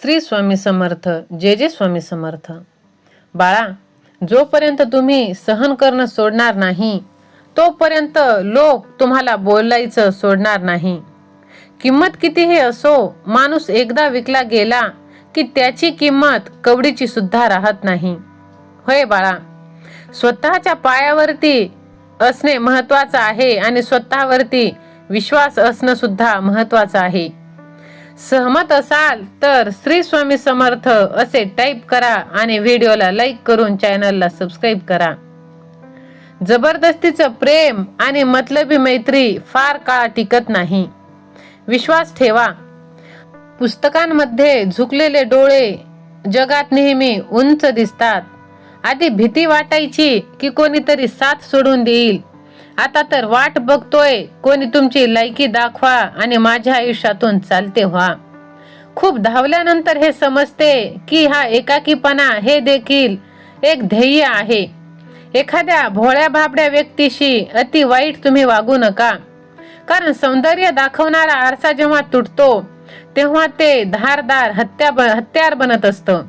श्री स्वामी समर्थ जे जे स्वामी समर्थ. बाळा जोपर्यंत तुम्ही सहन करणं सोडणार नाही तोपर्यंत लोक तुम्हाला बोलायचं सोडणार नाही. किंमत कितीही असो माणूस एकदा विकला गेला की त्याची किंमत कवडीची सुद्धा राहत नाही. होय बाळा स्वतःच्या पायावरती असणे महत्वाचं आहे आणि स्वतःवरती विश्वास असणं सुद्धा महत्वाचं आहे. सहमत असाल तर श्री स्वामी समर्थ असे टाईप करा आणि व्हिडिओला लाईक करून चॅनलला सबस्क्राईब करा. जबरदस्तीचं प्रेम आणि मतलबी मैत्री फार काळ टिकत नाही. विश्वास ठेवा. पुस्तकांमध्ये झुकलेले डोळे जगात नेहमी उंच दिसतात. आधी भीती वाटायची की कोणीतरी साथ सोडून देईल. आता तर वाट बघतोय. कोणी तुमची लायकी दाखवा आणि माझ्या आयुष्यातून चालते व्हा. खूप धावल्यानंतर हे समजते की हा एकाकीपणा हे देखील एक ध्येय आहे. एखाद्या भोळ्या भाबड्या व्यक्तीशी अति वाईट तुम्ही वागू नका. कारण सौंदर्य दाखवणारा आरसा जेव्हा तुटतो तेव्हा ते धारदार हत्या हत्यार बनत असतं.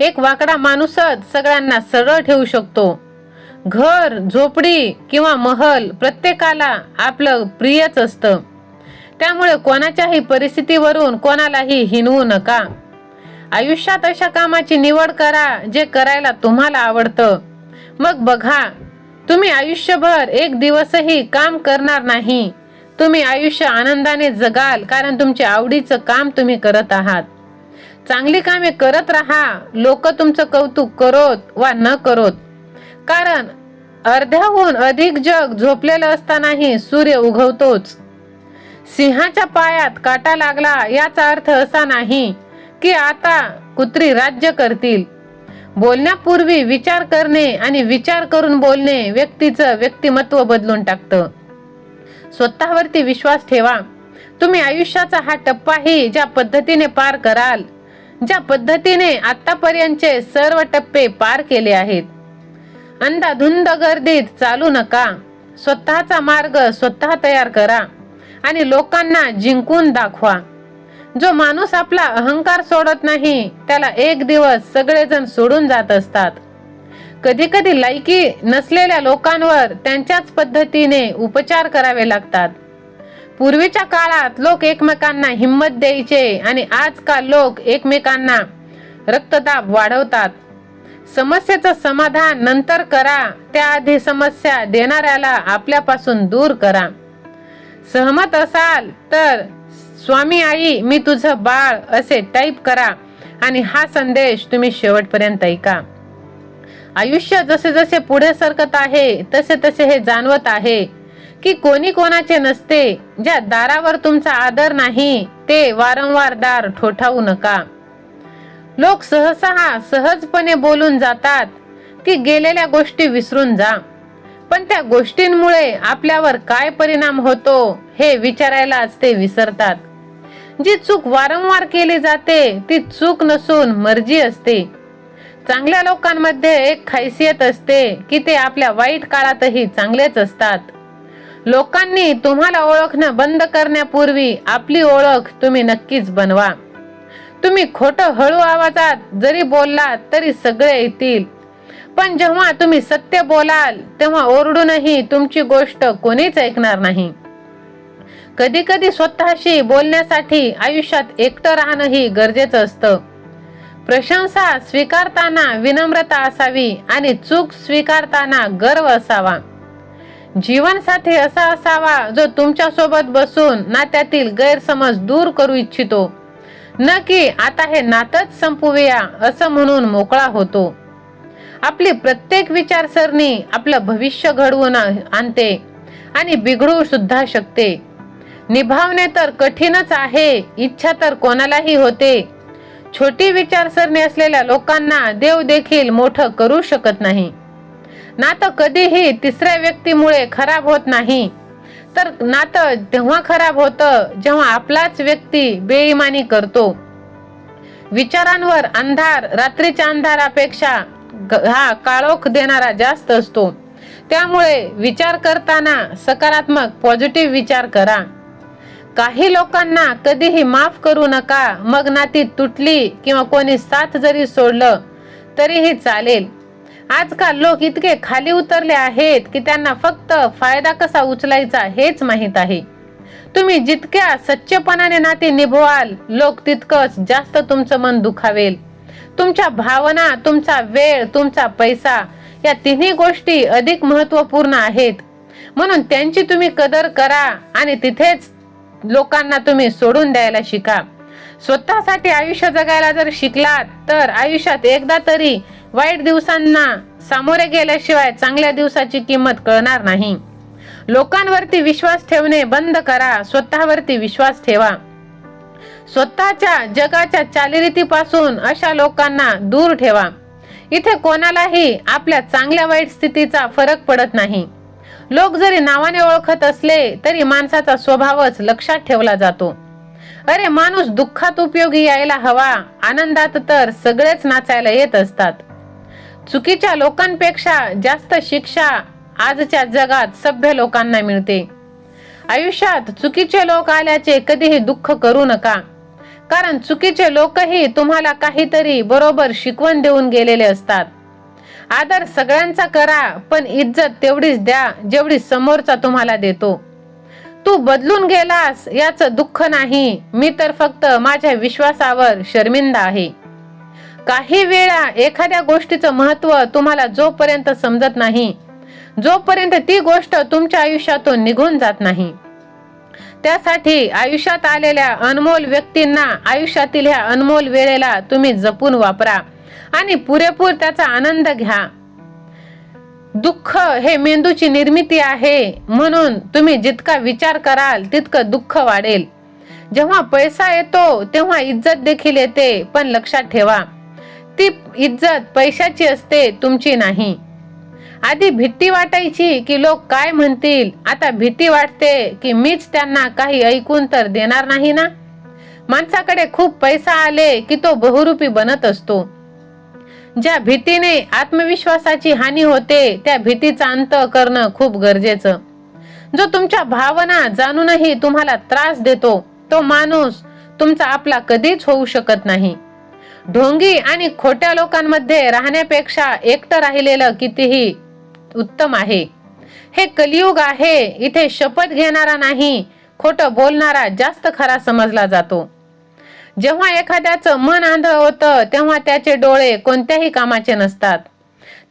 एक वाकडा माणूसच सगळ्यांना सरळ ठेवू शकतो. घर झोपडी किंवा महल प्रत्येकाला आपलं प्रियच असतं. त्यामुळे कोणाच्याही परिस्थितीवरून कोणालाही हिनवू नका. आयुष्यात अशा कामाची निवड करा जे करायला तुम्हाला आवडतं. मग बघा तुम्ही आयुष्यभर एक दिवसही काम करणार नाही. तुम्ही आयुष्य आनंदाने जगाल कारण तुमच्या आवडीचं काम तुम्ही करत आहात. चांगली कामे करत राहा लोक तुमचं कौतुक करोत वा न करोत. कारण अर्ध्याहून अधिक जग झोपलेलं असतानाही सूर्य उगवतोच. सिंहाच्या पायात काटा लागला याचा अर्थ असा नाही की आता कुत्री राज्य करतील. बोलण्यापूर्वी विचार करणे आणि विचार करून बोलणे व्यक्तीचं व्यक्तिमत्व बदलून टाकतं. स्वतःवरती विश्वास ठेवा. तुम्ही आयुष्याचा हा टप्पाही ज्या पद्धतीने पार कराल ज्या पद्धतीने आतापर्यंतचे सर्व टप्पे पार केले आहेत. अंधाधुंद गर्दीत चालू नका. स्वतःचा मार्ग स्वतः तयार करा आणि लोकांना जिंकून दाखवा. जो माणूस आपला अहंकार सोडत नाही त्याला एक दिवस सगळेजण सोडून जात असतात. कधी कधी लायकी नसलेल्या लोकांवर त्यांच्याच पद्धतीने उपचार करावे लागतात. पूर्वीच्या काळात लोक एकमेकांना हिंमत द्यायचे आणि आजकाल लोक एकमेकांना रक्तदाब वाढवतात. समस्येचं समाधान नंतर करा. त्याआधी समस्या देणाऱ्याला आपल्यापासून दूर करा. सहमत असाल तर स्वामी आई मी तुझं बाळ असे टाईप करा आणि हा संदेश तुम्ही शेवटपर्यंत ऐका. आयुष्य जसे जसे पुढे सरकत आहे तसे तसे हे जाणवत आहे की कोणी कोणाचे नसते ज्या दारावर तुमचा आदर नाही ते वारंवार दार ठोठावू नका. लोक सहसा सहजपणे बोलून जातात की गेलेल्या गोष्टी विसरून जा. पण त्या गोष्टींमुळे आपल्यावर काय परिणाम होतो हे विचारायलाच ते विसरतात. जी चूक वारंवार केली जाते ती चूक नसून मर्जी असते. चांगल्या लोकांमध्ये एक खासियत असते की ते आपल्या वाईट काळातही चांगलेच असतात. लोकांनी तुम्हाला ओळखणं बंद करण्यापूर्वी आपली ओळख तुम्ही नक्कीच बनवा. तुम्ही खोटं हळू आवाजात जरी बोललात तरी सगळे येतील. पण जेव्हा तुम्ही सत्य बोलाल तेव्हा ओरडूनही तुमची गोष्ट कोणीच ऐकणार नाही. कधी कधी स्वतःशी बोलण्यासाठी आयुष्यात एकटं राहणंही गरजेचं असतं. प्रशंसा स्वीकारताना विनम्रता असावी आणि चूक स्वीकारताना गर्व असावा. जीवनसाथी असा असावा जो तुमच्यासोबत बसून नात्यातील गैरसमज दूर करू इच्छितो. न की आता हे नातच संपवूया असं म्हणून मोकळा होतो. आपली प्रत्येक विचारसरणी आपलं भविष्य घडवून आणते आणि बिघडू सुद्धा शकते. निभावणे तर कठीणच आहे इच्छा तर कोणालाही होते. छोटी विचारसरणी असलेल्या लोकांना देव देखील मोठं करू शकत नाही. नातं कधीही तिसऱ्या व्यक्तीमुळे खराब होत नाही. तर नातं तेव्हा खराब होतं जेव्हा आपलाच व्यक्ती बेईमानी करतो. विचारांवर अंधार रात्रीच्या अंधारापेक्षा हा काळोख देणारा जास्त असतो. त्यामुळे विचार करताना सकारात्मक पॉझिटिव्ह विचार करा. काही लोकांना कधीही माफ करू नका मग नाती तुटली किंवा कोणी साथ जरी सोडलं तरीही चालेल. आजकाल लोक इतके खाली उतरले आहेत की त्यांना फक्त फायदा कसा उचलायचा हेच माहीत आहे. तुम्ही जितक्या सच्चेपणाने नाते निभवाल लोक तितकंच जास्त तुमचं मन दुखावेल. तुमच्या भावना तुमचा वेळ तुमचा पैसा या तिन्ही गोष्टी अधिक महत्त्वपूर्ण आहेत. म्हणून त्यांची तुम्ही कदर करा आणि तिथेच लोकांना तुम्ही सोडून द्यायला शिका. स्वतःसाठी आयुष्य जगायला जर शिकलात तर आयुष्यात एकदा तरी वाईट दिवसांना सामोरे गेल्याशिवाय चांगल्या दिवसाची किंमत कळणार नाही. लोकांवरती विश्वास ठेवणे बंद करा. स्वतःवरती विश्वास ठेवा. स्वतःच्या जगाच्या चालीरीतीपासून अशा लोकांना दूर ठेवा. इथे कोणालाही आपल्या चांगल्या वाईट स्थितीचा फरक पडत नाही. लोक जरी नावाने ओळखत असले तरी माणसाचा स्वभावच लक्षात ठेवला जातो. अरे माणूस दुःखात उपयोगी यायला हवा. आनंदात तर सगळेच नाचायला येत असतात. चुकीच्या लोकांपेक्षा जास्त शिक्षा आजच्या जगात सभ्य लोकांना मिळते. आयुष्यात चुकीचे लोक आल्याचे कधीही दुःख करू नका. कारण चुकीचे लोकही तुम्हाला काहीतरी बरोबर शिकवण देऊन गेलेले असतात. आदर सगळ्यांचा करा पण इज्जत तेवढीच द्या जेवढी समोरचा तुम्हाला देतो. तू बदलून गेलास याचं दुःख नाही. मी तर फक्त माझ्या विश्वासावर शर्मिंदा आहे. काही वेळा एखाद्या गोष्टीचं महत्त्व तुम्हाला जोपर्यंत समजत नाही जोपर्यंत ती गोष्ट तुमच्या आयुष्यातून निघून जात नाही. त्यासाठी आयुष्यात आलेल्या अनमोल व्यक्तींना आयुष्यातील ह्या अनमोल वेळेला तुम्ही जपून वापरा आणि पुरेपूर त्याचा आनंद घ्या. दुःख हे मेंदूची निर्मिती आहे म्हणून तुम्ही जितका विचार कराल तितकं दुःख वाढेल. जेव्हा पैसा येतो तेव्हा इज्जत देखील येते पण लक्षात ठेवा. ती इज्जत पैशाची असते तुमची नाही. आधी भीती वाटायची की लोक काय म्हणतील आता भीती वाटते की मीच त्यांना काही ऐकून तर देणार नाही ना? माणसाकडे खूप पैसा आले की तो बहुरूपी बनत असतो. ज्या भीतीने आत्मविश्वासाची हानी होते त्या भीतीचा अंत करणं खूप गरजेचं. जो तुमच्या भावना जाणूनही तुम्हाला त्रास देतो तो माणूस तुमचा आपला कधीच होऊ शकत नाही. ढोंगी आणि खोट्या लोकांमध्ये राहण्यापेक्षा एकटं राहिलेलं कितीही उत्तम आहे. हे कलियुग आहे इथे शपथ घेणारा नाही खोटं बोलणारा जास्त खरा समजला जातो. जेव्हा एखाद्याचं मन आंधळ होतं तेव्हा त्याचे डोळे कोणत्याही कामाचे नसतात.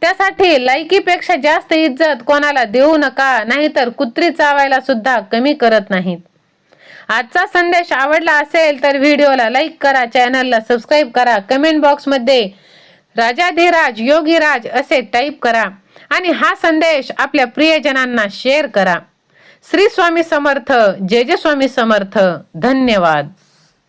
त्यासाठी लायकीपेक्षा जास्त इज्जत कोणाला देऊ नका नाहीतर कुत्री चावायला सुद्धा कमी करत नाहीत. आजचा संदेश आवडला असेल तर व्हिडिओला लाईक करा चॅनलला सबस्क्राईब करा कमेंट बॉक्समध्ये राजाधिराज योगीराज असे टाईप करा आणि हा संदेश आपल्या प्रियजनांना शेअर करा. श्री स्वामी समर्थ जय जय स्वामी समर्थ धन्यवाद.